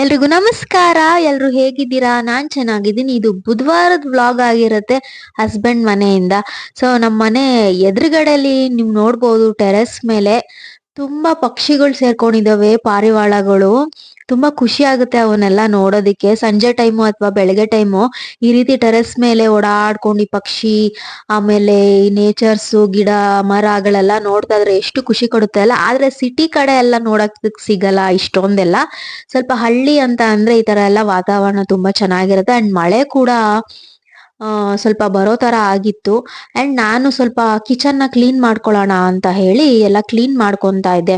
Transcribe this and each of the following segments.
ಎಲ್ರಿಗೂ ನಮಸ್ಕಾರ. ಎಲ್ರು ಹೇಗಿದ್ದೀರಾ? ನಾನ್ ಚೆನ್ನಾಗಿದ್ದೀನಿ. ಇದು ಬುಧವಾರದ ವ್ಲಾಗ್ ಆಗಿರುತ್ತೆ ಹಸ್ಬೆಂಡ್ ಮನೆಯಿಂದ. ಸೊ ನಮ್ಮ ಮನೆ ಎದುರುಗಡೆಯಲ್ಲಿ ನೀವು ನೋಡ್ಬೋದು ಟೆರೆಸ್ ಮೇಲೆ ತುಂಬಾ ಪಕ್ಷಿಗಳು ಸೇರ್ಕೊಂಡಿದ್ದಾವೆ ಪಾರಿವಾಳಗಳು. ತುಂಬಾ ಖುಷಿ ಆಗುತ್ತೆ ಅವನ್ನೆಲ್ಲ ನೋಡೋದಿಕ್ಕೆ. ಸಂಜೆ ಟೈಮು ಅಥವಾ ಬೆಳಗ್ಗೆ ಟೈಮು ಈ ರೀತಿ ಟೆರೆಸ್ ಮೇಲೆ ಓಡಾಡ್ಕೊಂಡು ಪಕ್ಷಿ, ಆಮೇಲೆ ಈ ನೇಚರ್ಸ್, ಗಿಡ, ಮರಗಳೆಲ್ಲ ನೋಡ್ತಾ ಇದ್ರೆ ಎಷ್ಟು ಖುಷಿ ಕೊಡುತ್ತೆ ಅಲ್ಲ. ಆದ್ರೆ ಸಿಟಿ ಕಡೆ ಎಲ್ಲ ನೋಡಕ್ ಸಿಗಲ್ಲ ಇಷ್ಟೊಂದೆಲ್ಲ. ಸ್ವಲ್ಪ ಹಳ್ಳಿ ಅಂತ ಅಂದ್ರೆ ಈ ತರ ಎಲ್ಲ ವಾತಾವರಣ ತುಂಬಾ ಚೆನ್ನಾಗಿರುತ್ತೆ. ಅಂಡ್ ಮಳೆ ಕೂಡ ಸ್ವಲ್ಪ ಬರೋ ತರ ಆಗಿತ್ತು. ಅಂಡ್ ನಾನು ಸ್ವಲ್ಪ ಕಿಚನ್ನ ಕ್ಲೀನ್ ಮಾಡ್ಕೊಳ್ಳೋಣ ಅಂತ ಹೇಳಿ ಎಲ್ಲ ಕ್ಲೀನ್ ಮಾಡ್ಕೊತಾ ಇದ್ದೆ.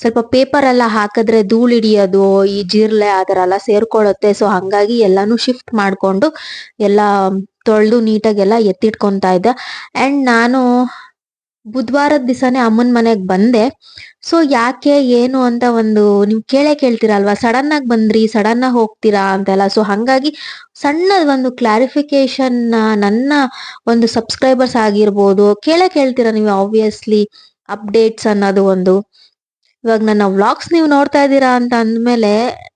ಸ್ವಲ್ಪ ಪೇಪರ್ ಎಲ್ಲ ಹಾಕಿದ್ರೆ ಧೂಳು ಹಿಡಿಯೋದು, ಈ ಜಿರ್ಲೆ ಆ ತರ ಎಲ್ಲ ಸೇರ್ಕೊಳ್ಳುತ್ತೆ. ಸೊ ಹಂಗಾಗಿ ಎಲ್ಲಾನು ಶಿಫ್ಟ್ ಮಾಡ್ಕೊಂಡು ಎಲ್ಲ ತೊಳೆದು ನೀಟಾಗೆಲ್ಲ ಎತ್ತಿಟ್ಕೊಂತಾ ಇದ್ದೆ. ಅಂಡ್ ನಾನು ಬುಧವಾರದ ದಿವಸನೇ ಅಮ್ಮನ ಮನೆಗೆ ಬಂದೆ. ಸೊ ಯಾಕೆ, ಏನು ಅಂತ ಒಂದು ನೀವು ಕೇಳೇ ಕೇಳ್ತೀರಲ್ವಾ? ಸಡನ್ ಆಗಿ ಬಂದ್ರಿ ಸಡನ್ ಆಗಿ ಹೋಗ್ತೀರಾ ಅಂತೆಲ್ಲ. ಸೊ ಹಂಗಾಗಿ ಸಣ್ಣದ ಒಂದು ಕ್ಲಾರಿಫಿಕೇಶನ್ ನನ್ನ ಒಂದು ಸಬ್ಸ್ಕ್ರೈಬರ್ಸ್ ಆಗಿರ್ಬೋದು. ಕೇಳೇ ಕೇಳ್ತೀರಾ ನೀವು ಆಬ್ವಿಯಸ್ಲಿ ಅಪ್ಡೇಟ್ಸ್ ಅನ್ನೋದು ಒಂದು? ಇವಾಗ ನನ್ನ ವ್ಲಾಗ್ಸ್ ನೀವು ನೋಡ್ತಾ ಇದ್ದೀರಾ ಅಂತ ಅಂದ್ಮೇಲೆ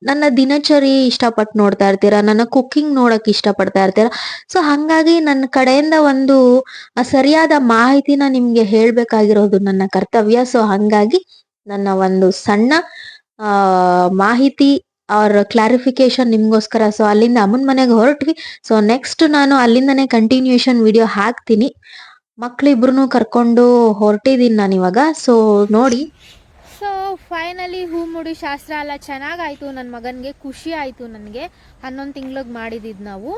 ನನ್ನ ದಿನಚರಿ ಇಷ್ಟಪಟ್ಟು ನೋಡ್ತಾ ಇರ್ತೀರಾ? ನನ್ನ ಕುಕ್ಕಿಂಗ್ ನೋಡಕ್ ಇಷ್ಟಪಡ್ತಾ ಇರ್ತೀರಾ? ಸೊ ಹಂಗಾಗಿ ನನ್ನ ಕಡೆಯಿಂದ ಒಂದು ಸರಿಯಾದ ಮಾಹಿತಿನ ನಿಮ್ಗೆ ಹೇಳ್ಬೇಕಾಗಿರೋದು ನನ್ನ ಕರ್ತವ್ಯ. ಸೊ ಹಂಗಾಗಿ ನನ್ನ ಒಂದು ಸಣ್ಣ ಮಾಹಿತಿ ಅವ್ರ ಕ್ಲಾರಿಫಿಕೇಶನ್ ನಿಮ್ಗೋಸ್ಕರ. ಸೊ ಅಲ್ಲಿಂದ ಅಮ್ಮನ ಮನೆಗೆ ಹೊರಟ್ವಿ. ಸೊ ನೆಕ್ಸ್ಟ್ ನಾನು ಅಲ್ಲಿಂದನೇ ಕಂಟಿನ್ಯೂಷನ್ ವಿಡಿಯೋ ಹಾಕ್ತೀನಿ. ಮಕ್ಳಿಬ್ರು ಕರ್ಕೊಂಡು ಹೊರಟಿದ್ದೀನಿ ನಾನು ಇವಾಗ ಸೊ ನೋಡಿ. ಫೈನಲಿ ಹೂ ಮುಡಿ ಶಾಸ್ತ್ರ ಎಲ್ಲ ಚೆನ್ನಾಗಾಯಿತು. ನನ್ನ ಮಗನಿಗೆ ಖುಷಿ ಆಯಿತು ನನಗೆ. ಹನ್ನೊಂದು ತಿಂಗ್ಳಿಗೆ ಮಾಡಿದ್ದು ನಾವು.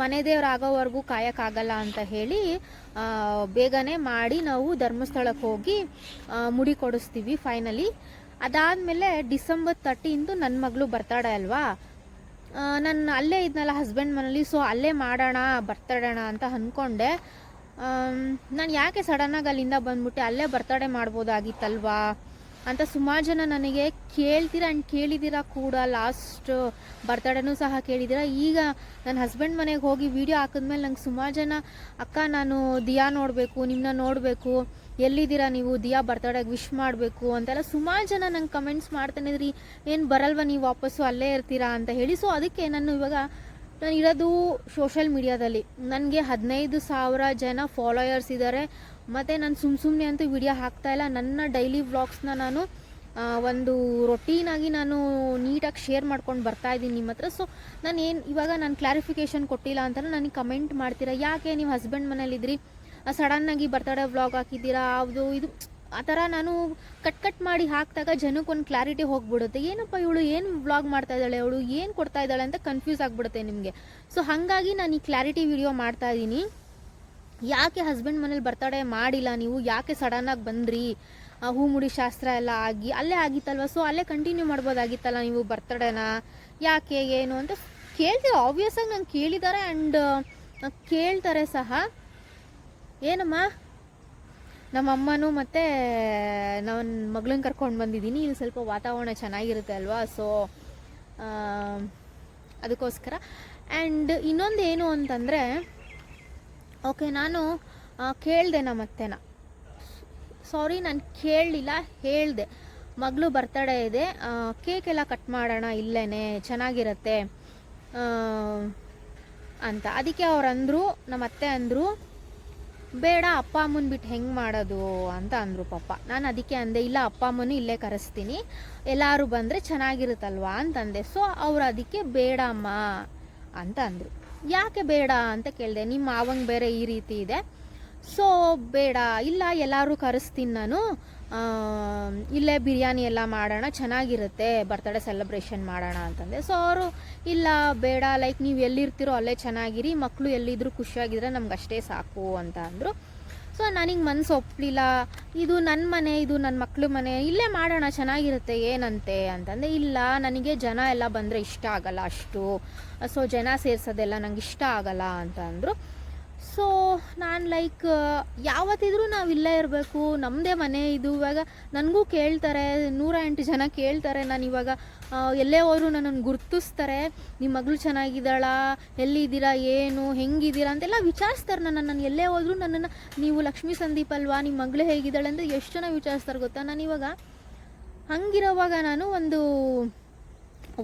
ಮನೆ ದೇವ್ರು ಆಗೋವರೆಗೂ ಕಾಯೋಕ್ಕಾಗಲ್ಲ ಅಂತ ಹೇಳಿ ಬೇಗನೆ ಮಾಡಿ ನಾವು ಧರ್ಮಸ್ಥಳಕ್ಕೆ ಹೋಗಿ ಮುಡಿ ಕೊಡಿಸ್ತೀವಿ ಫೈನಲಿ ಅದಾದಮೇಲೆ ಡಿಸೆಂಬರ್ ತರ್ಟೀನ್ದು ನನ್ನ ಮಗಳು ಬರ್ತಾಳೆ ಅಲ್ವಾ? ನಾನು ಅಲ್ಲೇ ಇದ್ನಲ್ಲ ಹಸ್ಬೆಂಡ್ ಮನೇಲಿ ಸೊ ಅಲ್ಲೇ ಮಾಡೋಣ ಬರ್ತಾಡೋಣ ಅಂತ ಅಂದ್ಕೊಂಡೆ ನಾನು ಯಾಕೆ ಸಡನ್ನಾಗಿ ಅಲ್ಲಿಂದ ಬಂದ್ಬಿಟ್ಟೆ? ಅಲ್ಲೇ ಬರ್ತಡೇ ಮಾಡ್ಬೋದಾಗಿತ್ತಲ್ವಾ? ಅಂತ ಸುಮಾರು ಜನ ನನಗೆ ಕೇಳ್ತೀರಾ ಆ್ಯಂಡ್ ಕೇಳಿದ್ದೀರಾ ಕೂಡ. ಲಾಸ್ಟ್ ಬರ್ತಡೇನೂ ಸಹ ಕೇಳಿದ್ದೀರಾ ಈಗ ನನ್ನ ಹಸ್ಬೆಂಡ್ ಮನೆಗೆ ಹೋಗಿ ವೀಡಿಯೋ ಹಾಕಿದ್ಮೇಲೆ ನಂಗೆ ಸುಮಾರು ಜನ, ಅಕ್ಕ, ನಾನು ದಿಯಾ ನೋಡಬೇಕು ನಿಮ್ಮನ್ನ ನೋಡಬೇಕು. ಎಲ್ಲಿದ್ದೀರಾ ನೀವು? ದಿಯಾ ಬರ್ತಡೇಗೆ ವಿಶ್ ಮಾಡಬೇಕು. ಅಂತೆಲ್ಲ ಸುಮಾರು ಜನ ನಂಗೆ ಕಮೆಂಟ್ಸ್ ಮಾಡ್ತಾನೆ ಇದ್ರಿ, ಏನು ಬರಲ್ವ ನೀವು ವಾಪಸ್ಸು ಅಲ್ಲೇ ಇರ್ತೀರಾ? ಅಂತ ಹೇಳಿ. ಸೊ ಅದಕ್ಕೆ ನಾನು ಇವಾಗ ನಾನು ಇರೋದು ಸೋಷಲ್ ಮೀಡಿಯಾದಲ್ಲಿ ನನಗೆ ಹದಿನೈದು ಸಾವಿರ ಜನ ಫಾಲೋಯರ್ಸ್ ಇದ್ದಾರೆ ಮತ್ತು ನಾನು ಸುಮ್ಮ ಸುಮ್ಮನೆ ಅಂತೂ ವಿಡಿಯೋ ಹಾಕ್ತಾ ಇಲ್ಲ. ನನ್ನ ಡೈಲಿ ವ್ಲಾಗ್ಸ್ನ ನಾನು ಒಂದು ರೊಟೀನಾಗಿ ನಾನು ನೀಟಾಗಿ ಶೇರ್ ಮಾಡ್ಕೊಂಡು ಬರ್ತಾ ಇದ್ದೀನಿ ನಿಮ್ಮ ಹತ್ರ. ಸೊ ನಾನು ಏನು, ಇವಾಗ ನಾನು ಕ್ಲಾರಿಫಿಕೇಷನ್ ಕೊಟ್ಟಿಲ್ಲ ಅಂತ ನನಗೆ ಕಮೆಂಟ್ ಮಾಡ್ತೀರಾ? ಯಾಕೆ ನೀವು ಹಸ್ಬೆಂಡ್ ಮನೇಲಿದ್ರಿ ಸಡನ್ನಾಗಿ ಬರ್ತಡೇ ವ್ಲಾಗ್ ಹಾಕಿದ್ದೀರಾ? ಅದು, ಇದು, ಆ ಥರ ನಾನು ಕಟ್ ಕಟ್ ಮಾಡಿ ಹಾಕಿದಾಗ ಜನಕ್ಕೆ ಒಂದು ಕ್ಲಾರಿಟಿ ಹೋಗ್ಬಿಡುತ್ತೆ. ಏನಪ್ಪ ಇವಳು ಏನು ವ್ಲಾಗ್ ಮಾಡ್ತಾ ಇದ್ದಾಳೆ? ಅವಳು ಏನು ಕೊಡ್ತಾ ಇದ್ದಾಳೆ ಅಂತ ಕನ್ಫ್ಯೂಸ್ ಆಗಿಬಿಡುತ್ತೆ ನಿಮಗೆ. ಸೊ ಹಾಗಾಗಿ ನಾನು ಈ ಕ್ಲಾರಿಟಿ ವಿಡಿಯೋ ಮಾಡ್ತಾ ಇದ್ದೀನಿ. ಯಾಕೆ ಹಸ್ಬೆಂಡ್ ಮನೇಲಿ ಬರ್ತಡೆ ಮಾಡಿಲ್ಲ? ನೀವು ಯಾಕೆ ಸಡನ್ನಾಗಿ ಬಂದ್ರಿ? ಹೂ ಮುಡಿ ಶಾಸ್ತ್ರ ಎಲ್ಲ ಆಗಿ, ಅಲ್ಲೇ ಆಗಿತ್ತಲ್ವ? ಸೊ ಅಲ್ಲೇ ಕಂಟಿನ್ಯೂ ಮಾಡ್ಬೋದಾಗಿತ್ತಲ್ಲ ನೀವು ಬರ್ತಡೇನ ಯಾಕೆ, ಏನು ಅಂತ ಕೇಳ್ತೀವಿ. ಆಬ್ವಿಯಸ್ ಆಗಿ ನಂಗೆ ಕೇಳಿದ್ದಾರೆ ಆ್ಯಂಡ್ ಕೇಳ್ತಾರೆ ಸಹ. ಏನಮ್ಮ? ನಮ್ಮ ಅಮ್ಮನೂ ಮತ್ತು ನನ್ನ ಮಗಳನ್ನ ಕರ್ಕೊಂಡು ಬಂದಿದ್ದೀನಿ. ಇಲ್ಲಿ ಸ್ವಲ್ಪ ವಾತಾವರಣ ಚೆನ್ನಾಗಿರುತ್ತೆ ಅಲ್ವಾ? ಸೊ ಅದಕ್ಕೋಸ್ಕರ. ಆ್ಯಂಡ್ ಇನ್ನೊಂದು ಏನು ಅಂತಂದರೆ ಓಕೆ, ನಾನು ಕೇಳಿದೆ ನಮ್ಮ ಅತ್ತೆನ. ಸಾರಿ, ನಾನು ಕೇಳಲಿಲ್ಲ, ಹೇಳಿದೆ. ಮಗಳು ಬರ್ತಡೇ ಇದೆ ಕೇಕ್ ಎಲ್ಲ ಕಟ್ ಮಾಡೋಣ ಇಲ್ಲೇ ಚೆನ್ನಾಗಿರತ್ತೆ ಅಂತ. ಅದಕ್ಕೆ ಅವ್ರು ಅಂದರು, ನಮ್ಮ ಅತ್ತೆ ಅಂದರು, ಬೇಡ, ಅಪ್ಪ ಅಮ್ಮನ ಬಿಟ್ಟು ಹೆಂಗೆ ಮಾಡೋದು ಅಂತ ಅಂದರು ಪಾಪ. ನಾನು ಅದಕ್ಕೆ ಅಂದೆ, ಇಲ್ಲ, ಅಪ್ಪ ಅಮ್ಮನೂ ಇಲ್ಲೇ ಕರೆಸ್ತೀನಿ. ಎಲ್ಲರೂ ಬಂದರೆ ಚೆನ್ನಾಗಿರುತ್ತಲ್ವಾ ಅಂತಂದೆ. ಸೊ ಅವ್ರು ಅದಕ್ಕೆ ಬೇಡ ಅಮ್ಮ ಅಂತ ಅಂದರು. ಯಾಕೆ ಬೇಡ ಅಂತ ಕೇಳಿದೆ. ನಿಮ್ಮ ಮಾವಂಗೆ ಬೇರೆ ಈ ರೀತಿ ಇದೆ. ಸೊ, ಬೇಡ. ಇಲ್ಲ, ಎಲ್ಲರೂ ಕರೆಸ್ತೀನಿ ನಾನು. ಇಲ್ಲೇ ಬಿರಿಯಾನಿ ಎಲ್ಲ ಮಾಡೋಣ, ಚೆನ್ನಾಗಿರುತ್ತೆ. ಬರ್ತಡೇ ಸೆಲೆಬ್ರೇಷನ್ ಮಾಡೋಣ ಅಂತಂದೆ. ಸೊ, ಅವರು, ಇಲ್ಲ, ಬೇಡ. ಲೈಕ್ ನೀವು ಎಲ್ಲಿರ್ತೀರೋ ಅಲ್ಲೇ ಚೆನ್ನಾಗಿರಿ. ಮಕ್ಕಳು ಎಲ್ಲಿದ್ರು ಖುಷಿಯಾಗಿದ್ರೆ ನಮ್ಗೆ ಅಷ್ಟೇ ಸಾಕು ಅಂತ ಅಂದರು. ಸೊ ನನಗೆ ಮನಸ್ಸು ಒಪ್ಪಲಿಲ್ಲ ಇದು ನನ್ನ ಮನೆ, ಇದು ನನ್ನ ಮಕ್ಕಳು ಮನೆ, ಇಲ್ಲೇ ಮಾಡೋಣ ಚೆನ್ನಾಗಿರುತ್ತೆ ಏನಂತೆ ಅಂತಂದರೆ ಇಲ್ಲ, ನನಗೆ ಜನ ಎಲ್ಲ ಬಂದರೆ ಇಷ್ಟ ಆಗಲ್ಲ ಅಷ್ಟು. ಸೊ ಜನ ಸೇರ್ಸೋದೆಲ್ಲ ನಂಗೆ ಇಷ್ಟ ಆಗಲ್ಲ ಅಂತ ಅಂದರು. ಸೊ ನಾನು ಲೈಕ್ ಯಾವತ್ತಿದ್ರೂ ನಾವು ಇಲ್ಲೇ ಇರಬೇಕು ನಮ್ಮದೇ ಮನೆ ಇದು. ಇವಾಗ ನನಗೂ ಕೇಳ್ತಾರೆ, ನೂರ ಎಂಟು ಜನ ಕೇಳ್ತಾರೆ ನಾನು ಇವಾಗ. ಎಲ್ಲೇ ಹೋದ್ರು ನನ್ನನ್ನು ಗುರ್ತಿಸ್ತಾರೆ ನಿಮ್ಮ ಮಗಳು ಚೆನ್ನಾಗಿದ್ದಾಳ? ಎಲ್ಲಿದ್ದೀರಾ? ಏನು? ಹೆಂಗಿದ್ದೀರಾ? ಅಂತೆಲ್ಲ ವಿಚಾರಿಸ್ತಾರೆ ನನ್ನ ನಾನು ಎಲ್ಲೇ ಹೋದ್ರು ನನ್ನನ್ನು, ನೀವು ಲಕ್ಷ್ಮೀ ಸಂದೀಪ್ ಅಲ್ವಾ? ನಿಮ್ಮ ಮಗಳು ಹೇಗಿದ್ದಾಳೆ? ಅಂತ ಎಷ್ಟು ಜನ ವಿಚಾರಿಸ್ತಾರೆ ಗೊತ್ತಾ? ನಾನು ಇವಾಗ ಹಂಗಿರೋವಾಗ ನಾನು ಒಂದು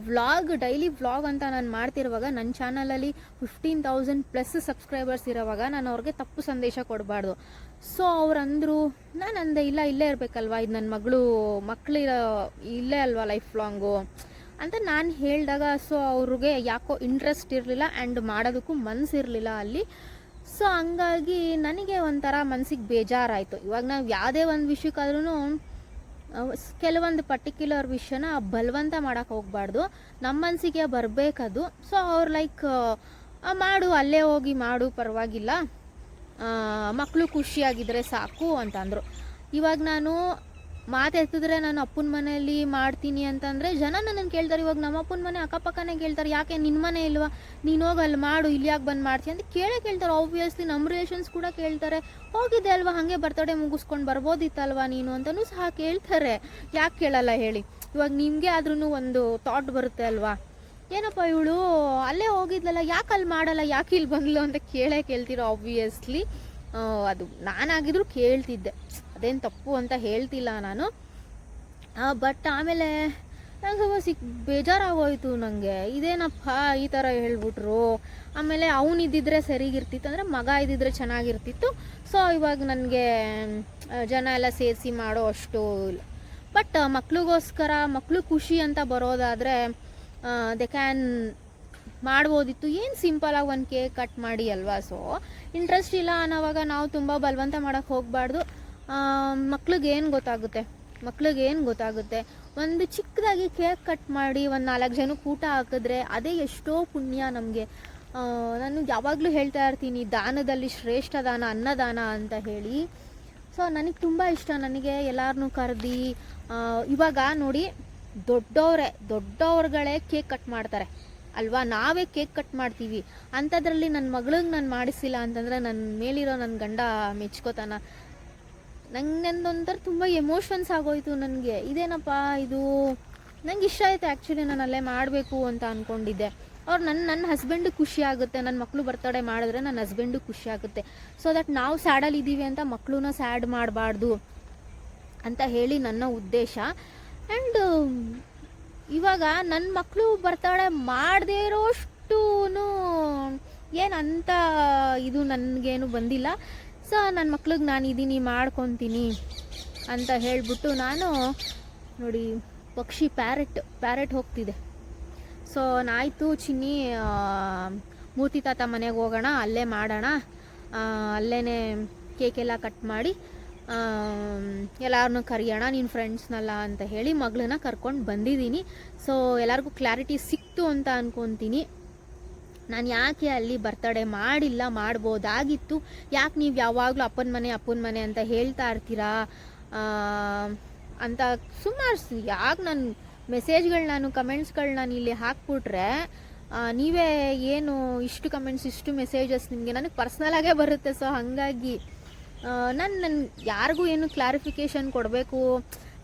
ವ್ಲಾಗ್ ಡೈಲಿ ವ್ಲಾಗ್ ಅಂತ ನಾನು ಮಾಡ್ತಿರುವಾಗ ನನ್ನ ಚಾನಲಲ್ಲಿ ಫಿಫ್ಟೀನ್ ತೌಸಂಡ್ ಪ್ಲಸ್ ಸಬ್ಸ್ಕ್ರೈಬರ್ಸ್ ಇರೋವಾಗ ನಾನು ಅವ್ರಿಗೆ ತಪ್ಪು ಸಂದೇಶ ಕೊಡಬಾರ್ದು. ಸೊ ಅವ್ರು ಅಂದರು ನಾನು ಅಂದೆ, ಇಲ್ಲ, ಇಲ್ಲೇ ಇರಬೇಕಲ್ವಾ? ಇದು ನನ್ನ ಮಗಳು ಮಕ್ಕಳಿರೋ ಇಲ್ಲೇ ಅಲ್ವಾ ಲೈಫ್ ಲಾಂಗು ಅಂತ ನಾನು ಹೇಳಿದಾಗ ಸೊ ಅವ್ರಿಗೆ ಯಾಕೋ ಇಂಟ್ರೆಸ್ಟ್ ಇರಲಿಲ್ಲ ಆ್ಯಂಡ್ ಮಾಡೋದಕ್ಕೂ ಮನಸ್ಸಿರಲಿಲ್ಲ ಅಲ್ಲಿ. ಸೊ ಹಂಗಾಗಿ ನನಗೆ ಒಂಥರ ಮನ್ಸಿಗೆ ಬೇಜಾರಾಯಿತು. ಇವಾಗ ನಾವು ಯಾವುದೇ ಒಂದು ವಿಷಯಕ್ಕಾದ್ರೂ ಕೆಲವೊಂದು ಪರ್ಟಿಕ್ಯುಲರ್ ವಿಷಯನ ಬಲವಂತ ಮಾಡೋಕೆ ಹೋಗಬಾರ್ದು. ನಮ್ಮ ಮನಸ್ಸಿಗೆ ಬರಬೇಕದು. ಸೊ ಅವ್ರು ಲೈಕ್ ಮಾಡು, ಅಲ್ಲೇ ಹೋಗಿ ಮಾಡು, ಪರವಾಗಿಲ್ಲ. ಮಕ್ಕಳು ಖುಷಿಯಾಗಿದ್ದರೆ ಸಾಕು ಅಂತಂದರು. ಇವಾಗ ನಾನು ಮಾತೆತ್ತಿದ್ರೆ ನಾನು ಅಪ್ಪನ ಮನೆಯಲ್ಲಿ ಮಾಡ್ತೀನಿ ಅಂತಂದರೆ ಜನ ನನ್ನನ್ನು ಕೇಳ್ತಾರೆ, ಇವಾಗ ನಮ್ಮ ಅಪ್ಪನ ಮನೆ ಅಕ್ಕಪಕ್ಕನೇ ಕೇಳ್ತಾರೆ, ಯಾಕೆ ನಿನ್ನ ಮನೆ ಇಲ್ವಾ? ನೀನು ಹೋಗಿ ಅಲ್ಲಿ ಮಾಡು ಇಲ್ಲಿ ಯಾಕೆ ಬಂದು ಮಾಡ್ತೀನಿ ಅಂತ ಕೇಳೇ ಕೇಳ್ತಾರೆ. ಆಬ್ವಿಯಸ್ಲಿ ನಮ್ಮ ರಿಲೇಷನ್ಸ್ ಕೂಡ ಕೇಳ್ತಾರೆ. ಹೋಗಿದ್ದೆ ಅಲ್ವಾ? ಹಾಗೆ ಬರ್ತಡೇ ಮುಗಿಸ್ಕೊಂಡು ಬರ್ಬೋದಿತ್ತಲ್ವಾ ನೀನು? ಅಂತಲೂ ಸಹ ಕೇಳ್ತಾರೆ. ಯಾಕೆ ಕೇಳಲ್ಲ ಹೇಳಿ. ಇವಾಗ ನಿಮಗೆ ಆದ್ರೂ ಒಂದು ಥಾಟ್ ಬರುತ್ತೆ ಅಲ್ವಾ? ಏನಪ್ಪ ಇವಳು? ಅಲ್ಲೇ ಹೋಗಿದ್ಲಲ್ಲ, ಯಾಕೆ ಅಲ್ಲಿ ಮಾಡಲ್ಲ, ಯಾಕೆ ಇಲ್ಲಿ ಬಂದ್ಲು? ಅಂತ ಕೇಳೇ ಕೇಳ್ತಿರೋ ಆಬ್ವಿಯಸ್ಲಿ ಅದು ನಾನಾಗಿದ್ರು ಕೇಳ್ತಿದ್ದೆ. ಅದೇನು ತಪ್ಪು ಅಂತ ಹೇಳ್ತಿಲ್ಲ ನಾನು. ಬಟ್ ಆಮೇಲೆ ನಂಗೆ ಸ್ವಲ್ಪ ಸಿಕ್, ಬೇಜಾರಾಗೋಯ್ತು ನನಗೆ ಇದೇನಪ್ಪ ಈ ಥರ ಹೇಳ್ಬಿಟ್ರು? ಆಮೇಲೆ ಅವನಿದ್ದಿದ್ರೆ ಸರಿಗಿರ್ತಿತ್ತು, ಅಂದರೆ ಮಗ ಇದ್ದಿದ್ರೆ ಚೆನ್ನಾಗಿರ್ತಿತ್ತು. ಸೊ ಇವಾಗ ನನಗೆ ಜನ ಎಲ್ಲ ಸೇರಿಸಿ ಮಾಡೋ ಅಷ್ಟು ಇಲ್ಲ. ಬಟ್ ಮಕ್ಳಿಗೋಸ್ಕರ, ಮಕ್ಳು ಖುಷಿ ಅಂತ ಬರೋದಾದರೆ ದೆ ಕ್ಯಾನ್ ಮಾಡ್ಬೋದಿತ್ತು. ಏನು ಸಿಂಪಲಾಗಿ ಒಂದು ಕೇಕ್ ಕಟ್ ಮಾಡಿ ಅಲ್ವಾ? ಸೊ ಇಂಟ್ರೆಸ್ಟ್ ಇಲ್ಲ ಅನ್ನೋವಾಗ ನಾವು ತುಂಬ ಬಲವಂತ ಮಾಡೋಕ್ಕೆ ಹೋಗಬಾರ್ದು. ಮಕ್ಳಿಗೆ ಏನು ಗೊತ್ತಾಗುತ್ತೆ? ಮಕ್ಳಿಗೆ ಏನು ಗೊತ್ತಾಗುತ್ತೆ? ಒಂದು ಚಿಕ್ಕದಾಗಿ ಕೇಕ್ ಕಟ್ ಮಾಡಿ ಒಂದು ನಾಲ್ಕು ಜನಕ್ಕೆ ಊಟ ಹಾಕಿದ್ರೆ ಅದೇ ಎಷ್ಟೋ ಪುಣ್ಯ ನಮಗೆ. ನಾನು ಯಾವಾಗಲೂ ಹೇಳ್ತಾ ಇರ್ತೀನಿ, ದಾನದಲ್ಲಿ ಶ್ರೇಷ್ಠ ದಾನ, ಅನ್ನದಾನ ಅಂತ ಹೇಳಿ. ಸೊ ನನಗೆ ತುಂಬ ಇಷ್ಟ. ನನಗೆ ಎಲ್ಲರನ್ನೂ ಕರೆದು ಇವಾಗ ನೋಡಿ ದೊಡ್ಡವರೇ, ದೊಡ್ಡವ್ರುಗಳೇ ಕೇಕ್ ಕಟ್ ಮಾಡ್ತಾರೆ. ಅಲ್ವಾ? ನಾವೇ ಕೇಕ್ ಕಟ್ ಮಾಡ್ತೀವಿ. ಅಂಥದ್ರಲ್ಲಿ ನನ್ನ ಮಗಳಿಗೆ ನಾನು ಮಾಡಿಸಿಲ್ಲ ಅಂತಂದರೆ ನನ್ನ ಮೇಲಿರೋ ನನ್ನ ಗಂಡ ಮೆಚ್ಕೋತಾನ. ನಂಗೆ ನಂದೊಂಥರ ತುಂಬ ಎಮೋಷನ್ಸ್ ಆಗೋಯ್ತು ನನಗೆ. ಇದೇನಪ್ಪ ಇದು? ನಂಗೆ ಇಷ್ಟ ಆಯಿತು ಆ್ಯಕ್ಚುಲಿ ನಾನು ಅಲ್ಲೇ ಮಾಡಬೇಕು ಅಂತ ಅಂದ್ಕೊಂಡಿದ್ದೆ ಅವ್ರು ನನ್ನ ನನ್ನ ಹಸ್ಬೆಂಡು ಖುಷಿ ಆಗುತ್ತೆ. ನನ್ನ ಮಕ್ಕಳು ಬರ್ತಡೇ ಮಾಡಿದ್ರೆ ನನ್ನ ಹಸ್ಬೆಂಡು ಖುಷಿ ಆಗುತ್ತೆ. ಸೊ ದಟ್ ನಾವು ಸ್ಯಾಡಲ್ಲಿ ಇದ್ದೀವಿ ಅಂತ ಮಕ್ಕಳನ್ನ ಸ್ಯಾಡ್ ಮಾಡಬಾರ್ದು ಅಂತ ಹೇಳಿ ನನ್ನ ಉದ್ದೇಶ. ಆ್ಯಂಡ್ ಇವಾಗ ನನ್ನ ಮಕ್ಕಳು ಬರ್ತಡೇ ಮಾಡದೇ ಇರೋಷ್ಟು ಏನಂತ ಇದು ನನಗೇನು ಬಂದಿಲ್ಲ. ಸೊ ನನ್ನ ಮಕ್ಳಿಗೆ ನಾನು ಇದ್ದೀನಿ ಮಾಡ್ಕೊತೀನಿ ಅಂತ ಹೇಳಿಬಿಟ್ಟು ನಾನು ನೋಡಿ, ಪಕ್ಷಿ ಪ್ಯಾರೆಟ್ ಪ್ಯಾರೆಟ್ ಹೋಗ್ತಿದೆ. ಸೊ, ನಾಯ್ತು, ಚಿನ್ನಿ ಮೂರ್ತಿ ತಾತ ಮನೆಗೆ ಹೋಗೋಣ, ಅಲ್ಲೇ ಮಾಡೋಣ. ಅಲ್ಲೇ ಕೇಕೆಲ್ಲ ಕಟ್ ಮಾಡಿ ಎಲ್ಲರನ್ನೂ ಕರೆಯೋಣ ನಿನ್ನ ಫ್ರೆಂಡ್ಸ್ನೆಲ್ಲ ಅಂತ ಹೇಳಿ ಮಗಳನ್ನ ಕರ್ಕೊಂಡು ಬಂದಿದ್ದೀನಿ. ಸೊ, ಎಲ್ಲರಿಗೂ ಕ್ಲಾರಿಟಿ ಸಿಕ್ತು ಅಂತ ಅನ್ಕೊತೀನಿ. ನಾನು ಯಾಕೆ ಅಲ್ಲಿ ಬರ್ತಡೇ ಮಾಡಿಲ್ಲ, ಮಾಡ್ಬೋದಾಗಿತ್ತು? ಯಾಕೆ ನೀವು ಯಾವಾಗಲೂ ಅಪ್ಪನ ಮನೆ ಅಪ್ಪನ ಮನೆ ಅಂತ ಹೇಳ್ತಾ ಇರ್ತೀರಾ? ಅಂತ ಸುಮಾರು ಯಾಕೆ ನಾನು ಮೆಸೇಜ್ಗಳು ನಾನು ಕಮೆಂಟ್ಸ್ಗಳು ನಾನು ಇಲ್ಲಿ ಹಾಕ್ಬಿಟ್ರೆ ನೀವೇ ಏನು ಇಷ್ಟು ಕಮೆಂಟ್ಸ್ ಇಷ್ಟು ಮೆಸೇಜಸ್ ನಿಮಗೆ ನನಗೆ ಪರ್ಸ್ನಲಾಗೇ ಬರುತ್ತೆ. ಸೊ ಹಾಗಾಗಿ ನಾನು ನನ್ನ ಯಾರಿಗೂ ಏನು ಕ್ಲಾರಿಫಿಕೇಷನ್ ಕೊಡಬೇಕು?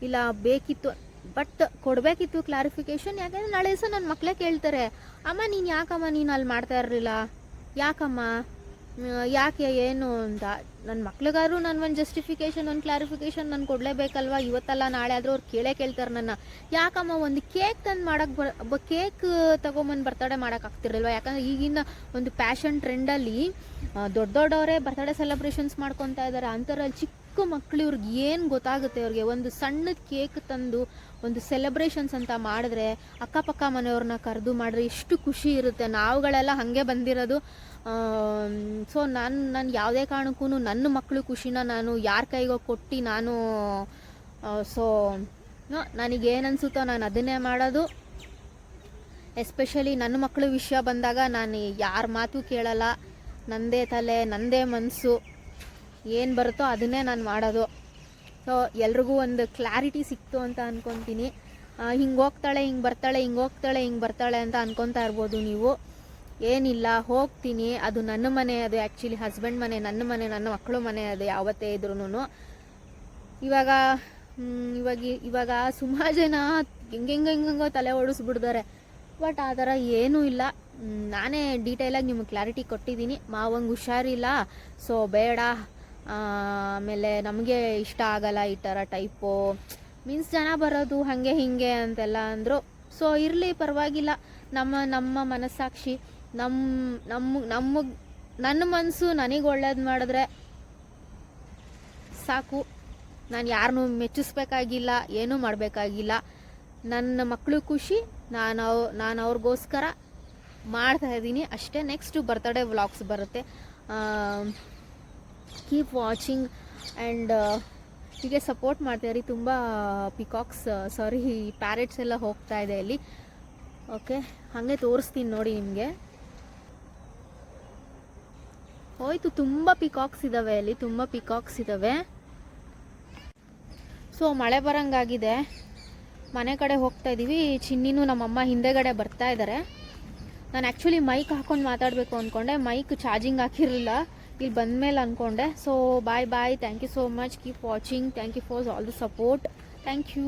ಇಲ್ಲ, ಬೇಕಿತ್ತು ಬಟ್ ಕೊಡಬೇಕಿತ್ತು ಕ್ಲಾರಿಫಿಕೇಶನ್ ಯಾಕಂದರೆ ನಾಳೆ ಸಹ ನನ್ನ ಮಕ್ಕಳೇ ಕೇಳ್ತಾರೆ. ಅಮ್ಮ, ನೀನು ಯಾಕಮ್ಮ ನೀನು ಅಲ್ಲಿ ಮಾಡ್ತಾ ಇರಲಿಲ್ಲ? ಯಾಕಮ್ಮ? ಯಾಕೆ, ಏನು ಅಂತ? ನನ್ನ ಮಕ್ಳಿಗಾದ್ರೂ ನಾನು ಒಂದು ಜಸ್ಟಿಫಿಕೇಷನ್ ಒಂದು ಕ್ಲಾರಿಫಿಕೇಷನ್ ನಾನು ಕೊಡಲೇಬೇಕಲ್ವಾ? ಇವತ್ತಲ್ಲ, ನಾಳೆ ಆದರೂ ಅವ್ರು ಕೇಳೇ ಕೇಳ್ತಾರೆ ನನ್ನ. ಯಾಕಮ್ಮ, ಒಂದು ಕೇಕ್ ತಂದು ಮಾಡೋಕ್ಕೆ ಬರ ಕೇಕ್ ತೊಗೊಂಬಂದು ಬರ್ತಡೇ ಮಾಡೋಕೆ ಆಗ್ತಿರಲ್ವ ಯಾಕಂದ್ರೆ ಈಗಿನ ಒಂದು ಪ್ಯಾಷನ್ ಟ್ರೆಂಡಲ್ಲಿ ದೊಡ್ಡ ದೊಡ್ಡವರೇ ಬರ್ತಡೇ ಸೆಲೆಬ್ರೇಷನ್ಸ್ ಮಾಡ್ಕೊತಾ ಇದ್ದಾರೆ ಅಂಥವ್ರಲ್ಲಿ ಚಿಕ್ಕ ಮಕ್ಳು ಇವ್ರಿಗೆ ಏನು ಗೊತ್ತಾಗುತ್ತೆ? ಅವ್ರಿಗೆ ಒಂದು ಸಣ್ಣದ ಕೇಕ್ ತಂದು ಒಂದು ಸೆಲೆಬ್ರೇಷನ್ಸ್ ಅಂತ ಮಾಡಿದ್ರೆ ಅಕ್ಕಪಕ್ಕ ಮನೆಯವ್ರನ್ನ ಕರೆದು ಮಾಡಿದ್ರೆ ಎಷ್ಟು ಖುಷಿ ಇರುತ್ತೆ. ನಾವುಗಳೆಲ್ಲ ಹಾಗೆ ಬಂದಿರೋದು. ಸೊ ನಾನು ನಾನು ಯಾವುದೇ ಕಾರಣಕ್ಕೂ ನನ್ನ ಮಕ್ಕಳು ಖುಷಿನ ನಾನು ಯಾರ ಕೈಗೋ ಕೊಟ್ಟು ನಾನು ಸೊ ನನಗೇನು ಅನಿಸುತ್ತೋ ನಾನು ಅದನ್ನೇ ಮಾಡೋದು. ಎಸ್ಪೆಷಲಿ ನನ್ನ ಮಕ್ಕಳು ವಿಷಯ ಬಂದಾಗ ನಾನು ಯಾರ ಮಾತು ಕೇಳಲ್ಲ. ನಂದೇ ತಲೆ, ನಂದೇ ಮನಸ್ಸು ಏನು ಬರುತ್ತೋ ಅದನ್ನೇ ನಾನು ಮಾಡೋದು. ಸೊ ಎಲ್ರಿಗೂ ಒಂದು ಕ್ಲಾರಿಟಿ ಸಿಕ್ತು ಅಂತ ಅನ್ಕೊತೀನಿ. ಹಿಂಗೆ ಹೋಗ್ತಾಳೆ, ಹಿಂಗೆ ಬರ್ತಾಳೆ, ಹಿಂಗೆ ಹೋಗ್ತಾಳೆ, ಹಿಂಗೆ ಬರ್ತಾಳೆ ಅಂತ ಅನ್ಕೊತಾ ಇರ್ಬೋದು ನೀವು. ಏನಿಲ್ಲ, ಹೋಗ್ತೀನಿ. ಅದು ನನ್ನ ಮನೆ, ಅದು ಆ್ಯಕ್ಚುಲಿ ಹಸ್ಬೆಂಡ್ ಮನೆ, ನನ್ನ ಮನೆ, ನನ್ನ ಮಕ್ಕಳು ಮನೆ, ಅದು ಯಾವತ್ತೇ ಇದ್ರೂ ಇವಾಗ ಇವಾಗ ಇವಾಗ ಸುಮಾರು ಜನ ಹೆಂಗೆ ಹೆಂಗೆ ತಲೆ ಓಡಿಸ್ಬಿಡ್ತಾರೆ. ಬಟ್ ಆ ಥರ ಏನೂ ಇಲ್ಲ. ನಾನೇ ಡೀಟೇಲಾಗಿ ನಿಮಗೆ ಕ್ಲಾರಿಟಿ ಕೊಟ್ಟಿದ್ದೀನಿ. ಮಾವಂಗೆ ಹುಷಾರಿಲ್ಲ. ಸೊ ಬೇಡ. ಆಮೇಲೆ ನಮಗೆ ಇಷ್ಟ ಆಗಲ್ಲ ಈ ಥರ ಟೈಪು. ಮೀನ್ಸ್ ಜನ ಬರೋದು ಹಾಗೆ ಹೀಗೆ ಅಂತೆಲ್ಲ ಅಂದರು. ಸೊ ಇರಲಿ ಪರವಾಗಿಲ್ಲ. ನಮ್ಮ ನಮ್ಮ ಮನಸ್ಸಾಕ್ಷಿ ನಮ್ಮ ನಮ್ಮ ನಮ್ಮ ನನ್ನ ಮನಸ್ಸು ನನಗೆ ಒಳ್ಳೇದು ಮಾಡಿದ್ರೆ ಸಾಕು. ನಾನು ಯಾರನ್ನೂ ಮೆಚ್ಚಿಸ್ಬೇಕಾಗಿಲ್ಲ, ಏನೂ ಮಾಡಬೇಕಾಗಿಲ್ಲ. ನನ್ನ ಮಕ್ಕಳು ಖುಷಿ, ನಾನು ಅವ್, ನಾನು ಅವ್ರಿಗೋಸ್ಕರ ಮಾಡ್ತಾ ಇದ್ದೀನಿ. ಅಷ್ಟೇ ನೆಕ್ಸ್ಟು ಬರ್ತಡೇ ವ್ಲಾಗ್ಸ್ ಬರುತ್ತೆ. ಕೀಪ್ ವಾಚಿಂಗ್ ಆ್ಯಂಡ್ ಹೀಗೆ ಸಪೋರ್ಟ್ ಮಾಡ್ತಾಯಿರಿ ತುಂಬ ಪಿಕಾಕ್ಸ್ ಸಾರಿ ಪ್ಯಾರೆಟ್ಸ್ ಎಲ್ಲ ಹೋಗ್ತಾ ಇದೆ ಇಲ್ಲಿ. ಓಕೆ ಹಾಗೆ ತೋರಿಸ್ತೀನಿ ನೋಡಿ ನಿಮಗೆ. ಹೋಯ್ತು, ತುಂಬ ಪಿಕಾಕ್ಸ್ ಇದ್ದಾವೆ ಅಲ್ಲಿ ತುಂಬ ಪಿಕಾಕ್ಸ್ ಇದ್ದಾವೆ ಸೊ ಮಳೆ ಬರಂಗಾಗಿದೆ. ಮನೆ ಕಡೆ ಹೋಗ್ತಾ ಇದ್ದೀವಿ ಚಿನ್ನಿನೂ ನಮ್ಮಮ್ಮ ಹಿಂದೆಗಡೆ ಬರ್ತಾ ಇದ್ದಾರೆ ನಾನು ಆ್ಯಕ್ಚುಲಿ ಮೈಕ್ ಹಾಕೊಂಡು ಮಾತಾಡಬೇಕು ಅಂದ್ಕೊಂಡೆ ಮೈಕ್ ಚಾರ್ಜಿಂಗ್ ಹಾಕಿರಲಿಲ್ಲ. ಇಲ್ಲಿ ಬಂದಮೇಲೆ ಅಂದ್ಕೊಂಡೆ so bye bye thank you so much keep watching thank you for all the support thank you